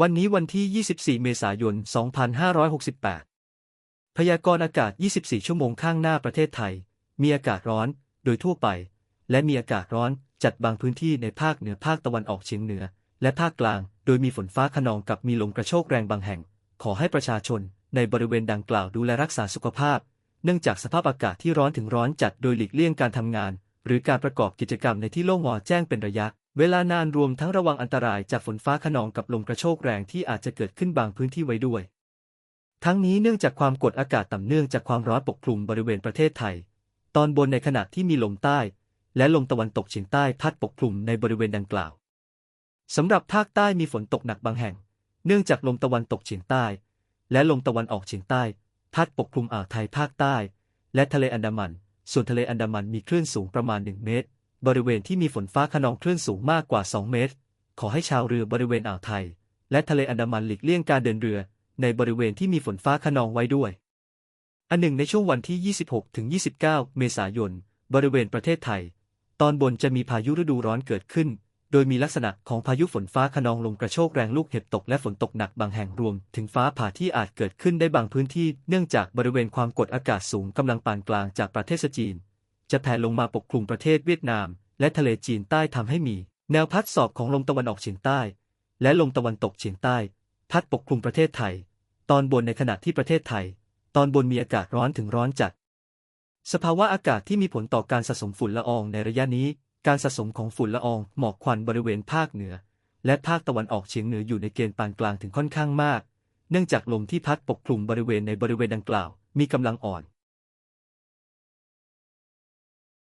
วันนี้วันที่ 24 เมษายน 2568 พยากรณ์อากาศ 24 ชั่วโมงข้างหน้าประเทศไทย มีอากาศร้อน โดยทั่วไป และมีอากาศร้อนจัดบางพื้นที่ในภาคเหนือภาคตะวันออกเฉียงเหนือ และภาคกลาง โดยมีฝนฟ้าขนองกับมีลมกระโชกแรงบางแห่ง ขอให้ประชาชนในบริเวณดังกล่าวดูแลรักษาสุขภาพ เนื่องจากสภาพอากาศที่ร้อนถึงร้อนจัดโดยหลีกเลี่ยงการทำงาน หรือการประกอบกิจกรรมในที่โล่งงอแจ้งเป็นระยะ เวลานานรวมทั้งระวังอันตรายจากฝนฟ้าขนองกับลมกระโชกแรงที่อาจจะเกิดขึ้นบางพื้นที่ไว้ด้วย ทั้งนี้เนื่องจากความกดอากาศต่ำเนื่องจากความร้อนปกคลุมบริเวณประเทศไทย ตอนบนในขณะที่มีลมใต้ และลมตะวันตกเฉียงใต้พัดปกคลุมในบริเวณดังกล่าวสำหรับภาคใต้มีฝนตกหนักบางแห่ง เนื่องจากลมตะวันตกเฉียงใต้ และลมตะวันออกเฉียงใต้ พัดปกคลุมอ่าวไทยภาคใต้ และทะเลอันดามัน ส่วนทะเลอันดามันมีคลื่นสูงประมาณ 1 เมตร บริเวณที่มีฝนฟ้าขนองคลื่นสูงมากกว่า 2 เมตร ขอให้ชาวเรือบริเวณอ่าวไทย และทะเลอันดามันหลีกเลี่ยงการเดินเรือ ในบริเวณที่มีฝนฟ้าขนองไว้ด้วย อันหนึ่งในช่วงวันที่ 26ถึง29 เมษายน บริเวณประเทศไทย ตอนบนจะมีพายุฤดูร้อนเกิดขึ้น โดยมีลักษณะของพายุฝนฟ้าขนองลมกระโชกแรงลูกเห็บตกและฝนตกหนักบางแห่งรวม ถึงฟ้าผ่าที่อาจเกิดขึ้นได้บางพื้นที่ เนื่องจากบริเวณความกดอากาศสูงกำลังปานกลางจากประเทศจีน จะแผ่ลงมาปกคลุมประเทศเวียดนาม และทะเลจีนใต้ทำให้มี แนวพัดสอบของลมตะวันออกเฉียงใต้ และลมตะวันตกเฉียงใต้ พัดปกคลุมประเทศไทย ตอนบนในขณะที่ประเทศไทย ตอนบนมีอากาศร้อนถึงร้อนจัด สภาวะอากาศที่มีผลต่อการสะสมฝุ่นละอองในระยะนี้ การสะสมของฝุ่นละอองหมอกควันบริเวณภาคเหนือ และภาคตะวันออกเฉียงเหนืออยู่ในเกณฑ์ปานกลางถึงค่อนข้างมาก เนื่องจากลมที่พัดปกคลุมบริเวณในบริเวณดังกล่าว มีกำลังอ่อน